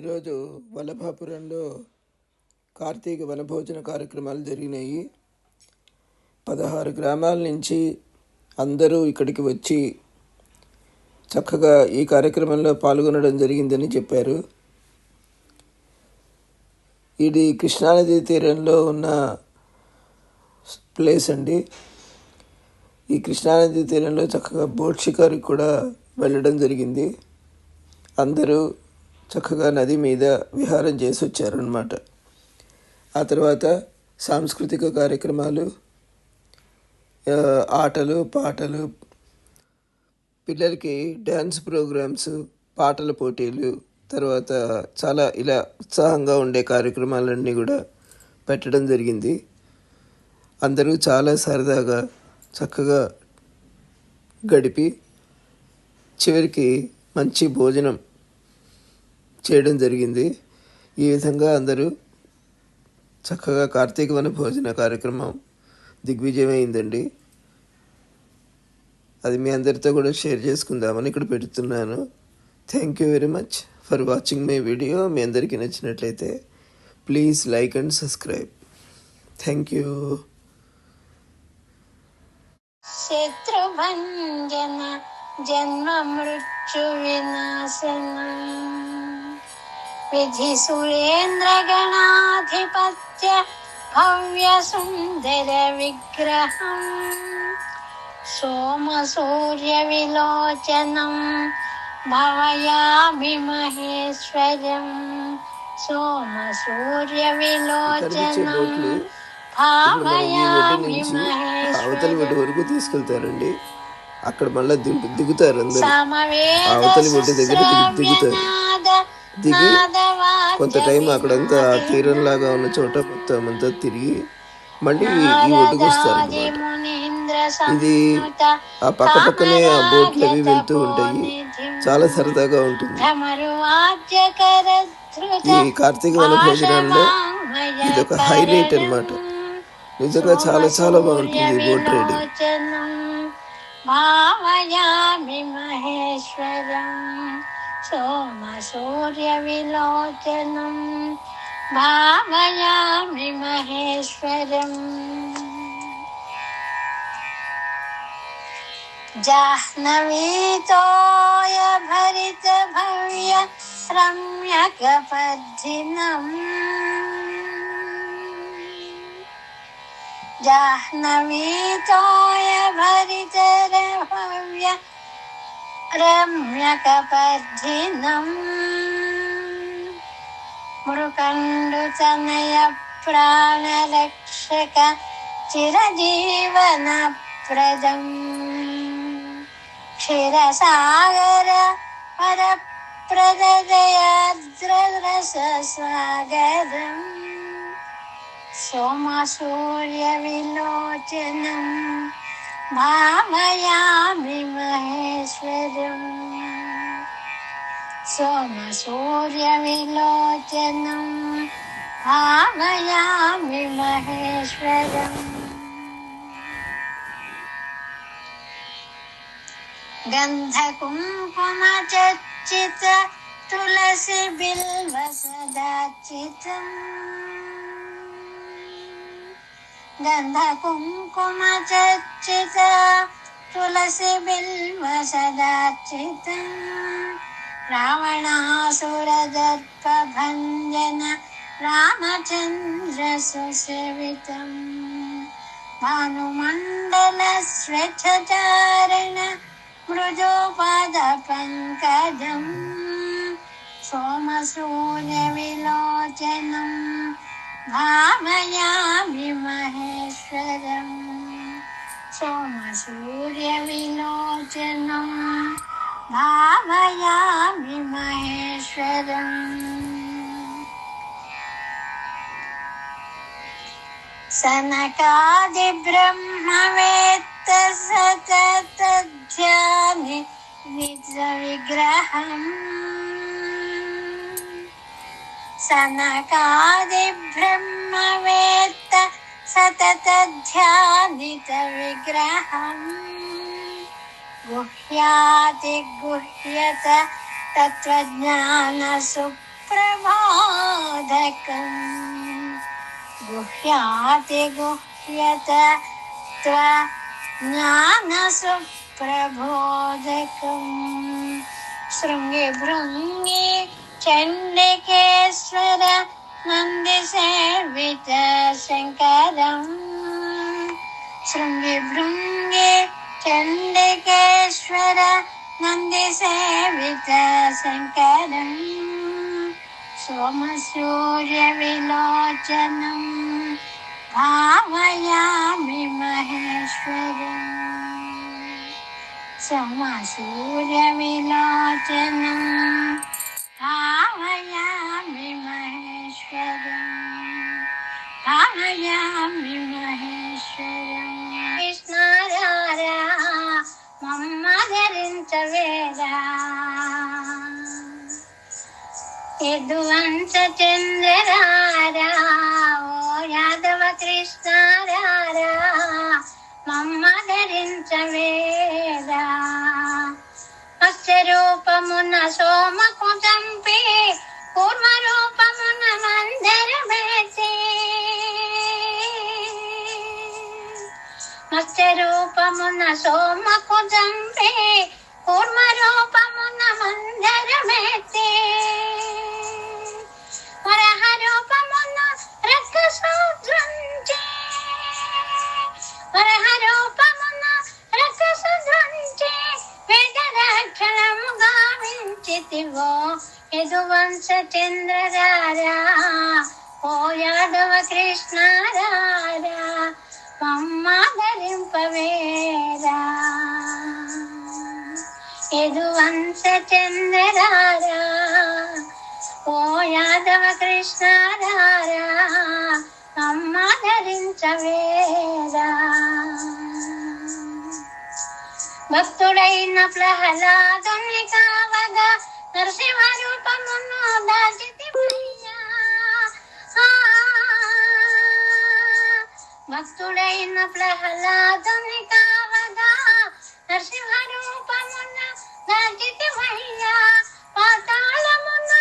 ఈరోజు వల్లభాపురంలో కార్తీక వనభోజన కార్యక్రమాలు జరిగినాయి. పదహారు గ్రామాల నుంచి అందరూ ఇక్కడికి వచ్చి చక్కగా ఈ కార్యక్రమంలో పాల్గొనడం జరిగిందని చెప్పారు. ఇది కృష్ణానది తీరంలో ఉన్న ప్లేస్ అండి. ఈ కృష్ణానది తీరంలో చక్కగా బోట్ షికారికి కూడా వెళ్ళడం జరిగింది. అందరూ చక్కగా నది మీద విహారం చేసి వచ్చారనమాట ఆ తర్వాత సాంస్కృతిక కార్యక్రమాలు ఆటలు పాటలు పిల్లలకి డ్యాన్స్ ప్రోగ్రామ్స్ పాటల పోటీలు తర్వాత చాలా ఇలా ఉత్సాహంగా ఉండే కార్యక్రమాలన్నీ కూడా పెట్టడం జరిగింది. అందరూ చాలా సరదాగా చక్కగా గడిపి చివరికి మంచి భోజనం చేయడం జరిగింది. ఈ విధంగా అందరూ చక్కగా కార్తీక వన భోజన కార్యక్రమం దిగ్విజయమైందండి. అది మీ అందరితో కూడా షేర్ చేసుకుందామని ఇక్కడ పెడుతున్నాను. Thank you very much for watching my video మీ అందరికీ నచ్చినట్లయితే please like and subscribe thank you శత్రుభంజన జన్మ మృత్యు వినాశన. విధి సురేంద్ర గణాధిపత్య భవ్య సుందర విగ్రహం. సోమ సూర్య విలోచనం భవయామి మహేశ్వరం సోమ సూర్య విలోచనం అవతలి ఒడ్డు వరకు తీసుకెళ్తారండి. అక్కడ మళ్ళీ దిగు దిగుతారు అందరు. అవతలి ఒడ్డు దగ్గర దిగు- దిగుతారు. దిగి కొంత టైం అక్కడంతా తీరంలాగా ఉన్న చోట మొత్తం అంతా తిరిగి మళ్ళీ ఈ ఒడ్డుకు వస్తారు అనమాట ఇది ఆ పక్క పక్కనే ఆ బోట్లు అవి వెళ్తూ ఉంటాయి. చాలా సరదాగా ఉంటుంది. ఈ కార్తీక వన భోజనాల్లో ఇది ఒక హైలైట్ అన్నమాట. నిజంగా చాలా చాలా బాగుంటుంది ఈ బోట్ రైడింగ్. భావయామి మహేశ్వరం. सोमसूर्यविलोचनं भावयामि महेश्वरम्। जाह्नवीतोय भरितभव्य रम्यकपद्धिनम् जाह्नवीतोय भरितरभव्य రమ్యకపద్దినం జాహ్నవీతోయ భరిత భవ్య రమ్యకపద్దినం మృకండుతనయ ప్రాణరక్షక చిరజీవన ప్రదం క్షీరసాగర పరప్రదయాద్రరససాగరం సోమసూర్య విలోచనం భావయామి మహేశ్వరం సోమసూర్య విలోచనం భావయామి మహేశ్వరం गन्धकुङ्कुमचिता तुलसीबिल्मसदाचितं रावणासुरदप्रभञ्जन रामचन्द्रसुसेवितम् सुवितं भानुमण्डलस्वेच्छुपादपङ्कजम् सोमसूर्यविलोचनम्। भामयामि महेश्वरम्। सोमसूर्यविलोचनं भावयामि महेश्वरम्। सनकादिब्रह्मवेत्त सततध्यानि निग्रहम् सनकादिब्रह्मवेत्त सततध्यानितविग्रहम् गुह्यातिगुह्यत तत्त्वज्ञानसुप्रबोधकम्। गुह्यातिगुह्यत त्वज्ञानसुप्रबोधकम् शृङ्गे भृङ्गे चण्डिकेश्वर नन्दिसेवितशङ्करम् शृङ्गिभृङ्गे चण्डिकेश्वर नन्दिसेवितशङ्करम् सोमसूर्यविलोचनम् भावयामि महेश्वरम्। सोमसूर्यविलोचनम् పావయామి మహేశ్వరం పావయామి మహేశ్వరం. కృష్ణారా మమ్మ ధరించవేరా యదువంశ చంద్రారా ఓ యాదవ కృష్ణారా మమ్మ ధరించవేరా రూపమున సోమకు చంపి కూర్మ రూపమున మందరమేసి మత్స్య రూపమున సోమకు చంపి కూర్మ రూపమున మందరమేసి వరహ రూపమున రక్కసోద్రంచే యదువంశ చంద్రరారా ఓ యాదవ కృష్ణ కృష్ణారారా మమ్మ ధరింపవేరా. యదువంశ చంద్రరారా ఓ యాదవ కృష్ణ కృష్ణారారా అమ్మ ధరించవేరా. భక్తుడైన ప్రహ్లాదుని కావగా నరసింహ దాచితి భక్తుడైన ప్రహ్లాదుని కావగా నరసింహ రూపమున దాచితి మయ్యా పాతాళమున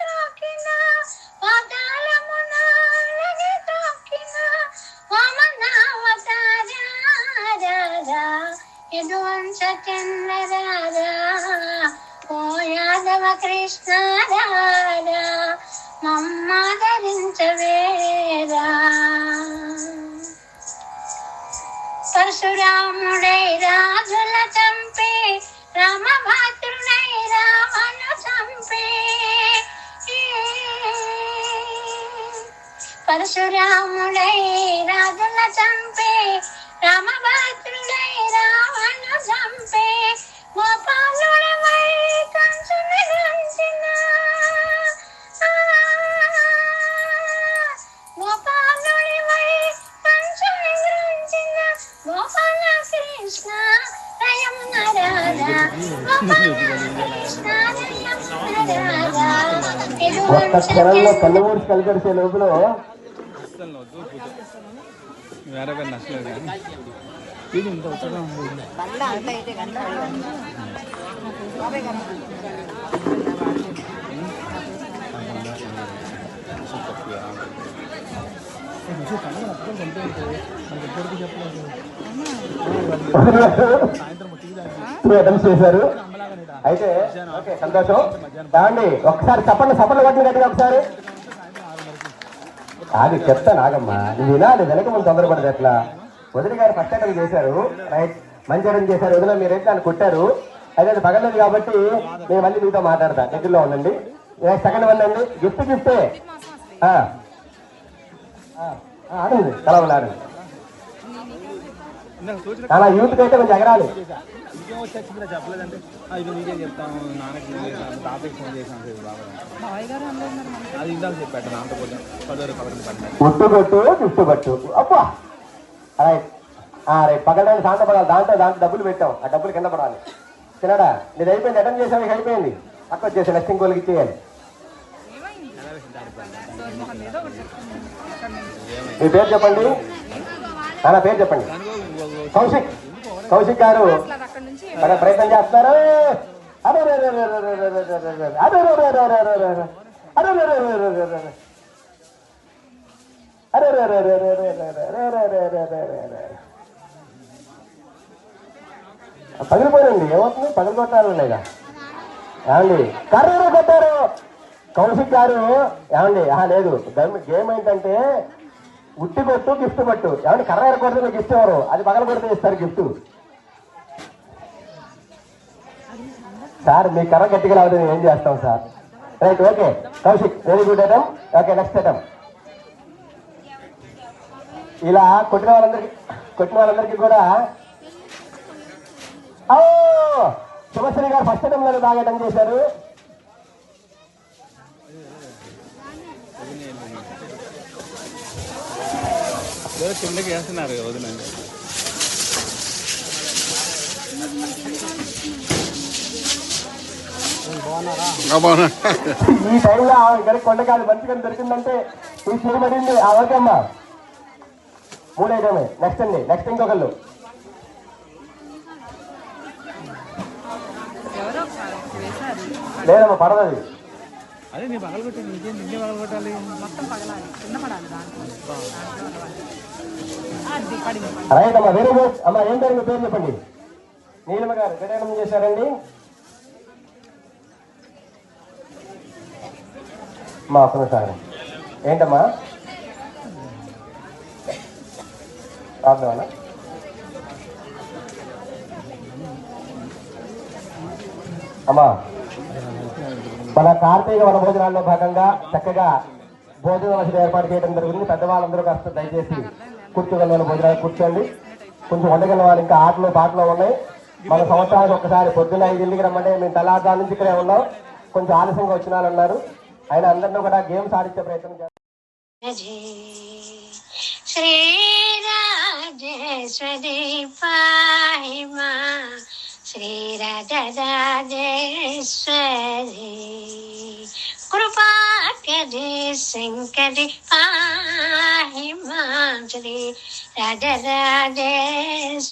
త్రోకిన పాతాళమున త్రోకిన వామనావతారా ఎదువంశ చంద్ర రాజా ఓ యాదవ కృష్ణారారా మమ్మ ధరించవేరా పరశురాముడై రాజుల చంపే రామభద్రుడై రామను చంపే పరశురాముడై రాజుల చంపే ఒక్క క్షణంలో కళ్ళు మూసి కలిగడిసే లోపల వేరే పేరు నచ్చలేదు ఇది ఇంత అటెంప్ట్ చేశారు. అయితే ఓకే సంతోషం. ఏమండి ఒకసారి చెప్పండి సపర్లు కొట్టిన గట్టిగా ఒకసారి. అది చెప్తా నాగమ్మా. నువ్వు వినాలి వెనక ముందు తొందరపడదు ఎట్లా? వదిలి గారు ఫస్ట్ అటెంప్ట్ చేశారు. రైట్ మంచి అటెంప్ట్ చేశారు. వదిన మీరైతే దాన్ని కొట్టారు? అయితే అది పగలేదు కాబట్టి నేను మళ్ళీ మీతో మాట్లాడతా. దగ్గరలో ఉండండి. సెకండ్ వన్ అండి. గిఫ్ట్ గిఫ్టే ఆ. ఆ, అలా యూత్ అయితే కొంచెం ఎగరాలి. చెప్పలేదంటే? "ఆ, ఇది నీకేం చెప్తాను నాన్నకి ఫోన్ చేశాను తాతకి ఫోన్ చేశాను సార్ బాబా అది ఇందాక చెప్పాడు నాన్నతో కొంచెం పదో పదకొండు పడినాడు గుట్టు కొట్టు చుట్టు పట్టు. అబ్బా! రైట్ రైట్ పగలని శాంత పడాలి దాంట్లో దాంట్లో డబ్బులు పెట్టాం ఆ డబ్బులు కింద పడాలి. తినడా? నీది అయిపోయింది అటెండ్ చేసావు నీకు అయిపోయింది. పక్క వచ్చేసి నెక్స్ట్ ఇంకోళ్ళకి ఇచ్చేయాలి. మీ పేరు చెప్పండి. నా పేరు చెప్పండి. కౌశిక్ కౌశిక్ గారు మన ప్రయత్నం చేస్తారు పగిలిపోయింది ఏమవుతుంది పగిలి కొట్టాలి లేదా ఏమండి కర్రలో కొట్టారు కౌశిక్ గారు ఏమండి లేదు గేమ్ ఏంటంటే ఉట్టి కొట్టు గిఫ్ట్ పట్టు ఎవరి కర్ర కొడితే గిఫ్ట్ ఎవరు? అది పగల కొడితే ఇస్తారు గిఫ్ట్. సార్ మీ కర్ర గట్టిగా లేకపోతే మేము ఏం చేస్తాం sir? Right okay. Kaushik very good item okay next item ఇలా కొట్టిన వాళ్ళందరికీ కొట్టిన వాళ్ళందరికీ కూడా ఓ! శుభశ్రీ గారు ఫస్ట్ ఐటమ్ బాగా ఐటమ్ చేశారు. వేస్తున్నారు ఈ టైంలో ఆవిడ కొండకాయలు మంచిగా దొరికిందంటే ఈ చిరు పడింది అవకమ్మా మూడైదమే నెక్స్ట్ అండి. నెక్స్ట్ ఇంకొకళ్ళు. లేదమ్మా పడదది అదే నీ పగల కొట్టి నీకేం నిన్నే పగల కొట్టాలి మొత్తం పగలాలి. కింద పడాలి దాంట్లో. వెరీ గుడ్ అమ్మా ఏం పేరు మీ పేరు చెప్పండి. నీలమ్మ గారు గడేనం చేశారండి. మా అసలు సార్ ఏంటమ్మా? ప్రాబ్లమా అమ్మా మన కార్తీక వన భోజనాల్లో భాగంగా చక్కగా భోజన వసతి ఏర్పాటు చేయడం జరుగుతుంది పెద్దవాళ్ళందరూ కాస్త దయచేసి కూర్చోగలిగిన భోజనాలు కూర్చోండి. కొంచెం వండగలిగిన వాళ్ళు ఇంకా ఆటలు పాటలు ఉన్నాయి. మన సంవత్సరానికి ఒకసారి పొద్దున్న ఐదింటికి రమ్మంటే మేము తెల్లారుదాని నుంచి ఇక్కడే ఉన్నాం. కొంచెం ఆలస్యంగా వచ్చిన వాళ్ళు ఉన్నారు ఆయన అందరినీ కూడా గేమ్స్ ఆడించే ప్రయత్నం చేస్తారు శ్రీరాజేశ్వరి श्रीरजराजेश्वरी कृपा करि शङ्करि पाहि मां श्री राजराजेश्वरी